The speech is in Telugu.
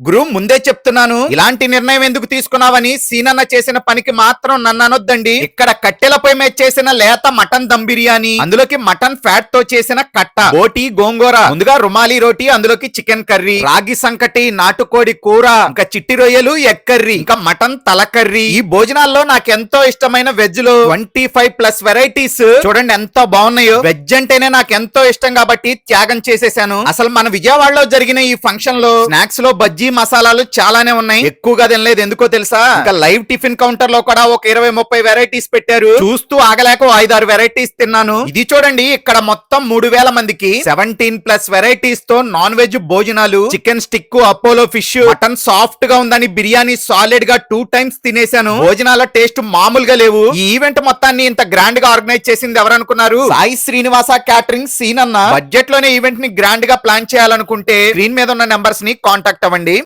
గురు ముందే చెప్తున్నాను ఇలాంటి నిర్ణయం ఎందుకు తీసుకున్నావని సీనన్న చేసిన పనికి మాత్రం నన్ను అనొద్దండి ఇక్కడ కట్టెల పొయ్యి మీద చేసిన లేత మటన్ దమ్ బిర్యానీ అందులోకి మటన్ ఫ్యాట్తో చేసిన కట్ట బోటి గోంగూర ముందుగా రుమాలి రోటీ అందులోకి చికెన్ కర్రీ రాగి సంకటి నాటుకోడి కూర ఇంకా చిట్టి రొయ్యలు ఎగ్ కర్రీ ఇంకా మటన్ తల కర్రీ. ఈ భోజనాల్లో నాకు ఎంతో ఇష్టమైన వెజ్లో ట్వంటీ ఫైవ్ ప్లస్ వెరైటీస్ చూడండి ఎంతో బాగున్నాయో. వెజ్ అంటేనే నాకు ఎంతో ఇష్టం కాబట్టి త్యాగం చేసేసాను. అసలు మన విజయవాడలో జరిగిన ఈ ఫంక్షన్లో స్నాక్స్లో బజ్జీ మసాలాలు చాలానే ఉన్నాయి. ఎక్కువగా తినలేదు. ఎందుకో తెలుసా? ఇంకా లైవ్ టిఫిన్ కౌంటర్లో కూడా ఒక ఇరవై ముప్పై వెరైటీస్ పెట్టారు. చూస్తూ ఆగలేక ఐదారు వెరైటీస్ తిన్నాను. ఇది చూడండి ఇక్కడ మొత్తం మూడు వేల మందికి సెవెంటీన్ ప్లస్ వెరైటీస్తో నాన్ వెజ్ భోజనాలు chicken stick Apollo fish mutton సాఫ్ట్గా ఉందని బిర్యానీ సాలిడ్గా టూ టైమ్స్ తినేశాను. భోజనాల టేస్ట్ మామూలుగా లేవు. ఈ ఈవెంట్ మొత్తాన్ని ఇంత గ్రాండ్గా ఆర్గనైజ్ చేసింది ఎవరనుకున్నారు? సాయి శ్రీనివాస క్యాటరింగ్ సీన్ అన్న. బడ్జెట్లోనే ఈవెంట్ని గ్రాండ్గా ప్లాన్ చేయాలనుకుంటే స్క్రీన్ మీద ఉన్న నెంబర్స్ని కాంటాక్ట్ అవ్వండి.